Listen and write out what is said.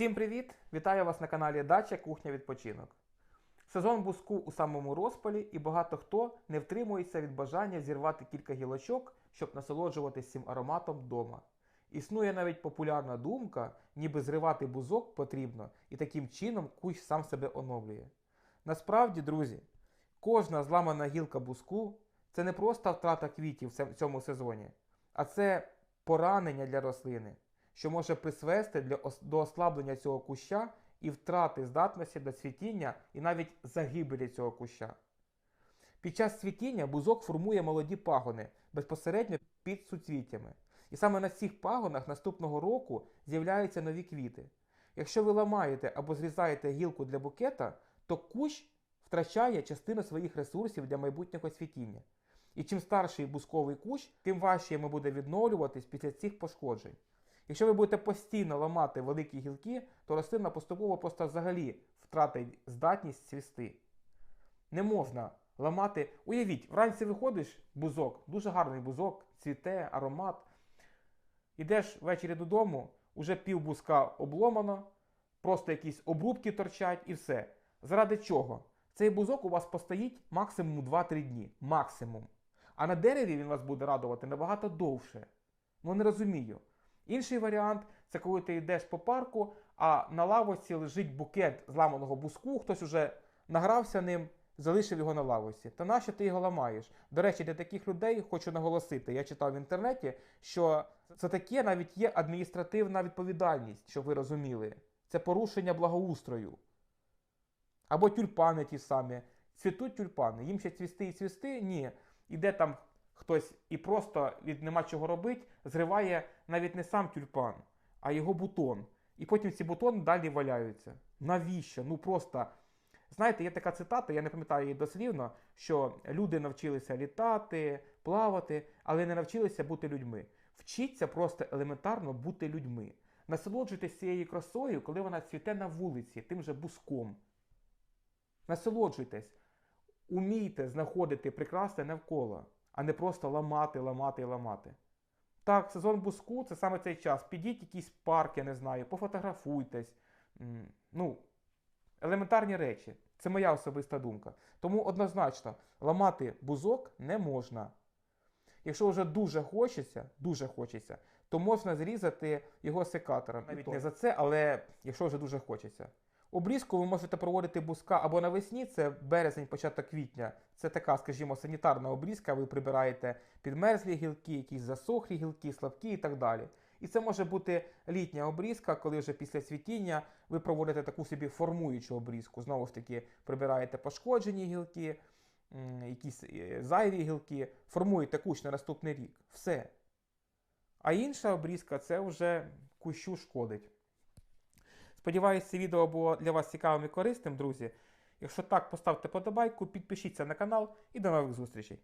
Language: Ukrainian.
Всім привіт! Вітаю вас на каналі Дача Кухня Відпочинок. Сезон буску у самому розпалі, і багато хто не втримується від бажання зірвати кілька гілочок, щоб насолоджуватись цим ароматом вдома. Існує навіть популярна думка, ніби зривати бузок потрібно, і таким чином кущ сам себе оновлює. Насправді, друзі, кожна зламана гілка буску це не просто втрата квітів в цьому сезоні, а це поранення для рослини, що може призвести для до ослаблення цього куща і втрати здатності до цвітіння і навіть загибелі цього куща. Під час цвітіння бузок формує молоді пагони безпосередньо під суцвіттями. І саме на цих пагонах наступного року з'являються нові квіти. Якщо ви ламаєте або зрізаєте гілку для букета, то кущ втрачає частину своїх ресурсів для майбутнього цвітіння. І чим старший бусковий кущ, тим важче йому буде відновлюватись після цих пошкоджень. Якщо ви будете постійно ламати великі гілки, то рослина поступово просто взагалі втратить здатність цвісти. Не можна ламати. Уявіть, вранці виходиш, бузок, дуже гарний бузок, цвіте, аромат. Ідеш ввечері додому, уже пів бузка обломано, просто якісь обрубки торчать і все. Заради чого? Цей бузок у вас постоїть максимум 2-3 дні. Максимум. А на дереві він вас буде радувати набагато довше. Ну не розумію. Інший варіант це коли ти йдеш по парку, а на лавочці лежить букет зламаного буску, хтось уже награвся ним, залишив його на лавочці. Та нащо ти його ламаєш? До речі, для таких людей хочу наголосити. Я читав в інтернеті, що це таке навіть є адміністративна відповідальність, щоб ви розуміли. Це порушення благоустрою. Або тюльпани ті самі. Цвітуть тюльпани. Їм ще цвісти і цвісти? Ні. Іде там хтось і просто від нема чого робити, зриває навіть не сам тюльпан, а його бутон. І потім ці бутони далі валяються. Навіщо? Ну просто. Знаєте, є така цитата, я не пам'ятаю її дослівно, що люди навчилися літати, плавати, але не навчилися бути людьми. Вчіться просто елементарно бути людьми. Насолоджуйтесь цією красою, коли вона цвіте на вулиці, тим же буском. Насолоджуйтесь, умійте знаходити прекрасне навколо, а не просто ламати, ламати і ламати. Так, сезон буску це саме цей час. Підіть в якийсь парк, я не знаю, пофотографуйтесь. Ну, елементарні речі. Це моя особиста думка. Тому однозначно ламати бузок не можна. Якщо вже дуже хочеться, дуже хочеться, то можна зрізати його секатором. Навіть не за це, але якщо вже дуже хочеться. Обрізку ви можете проводити бузка або навесні, це березень, початок квітня. Це така, скажімо, санітарна обрізка. Ви прибираєте підмерзлі гілки, якісь засохлі гілки, слабкі і так далі. І це може бути літня обрізка, коли вже після цвітіння ви проводите таку собі формуючу обрізку. Знову ж таки, прибираєте пошкоджені гілки, якісь е, зайві гілки, формуєте кущ на наступний рік. Все. А інша обрізка це вже кущу шкодить. Сподіваюсь, це відео було для вас цікавим і корисним, друзі. Якщо так, поставте подобайку, підпишіться на канал і до нових зустрічей.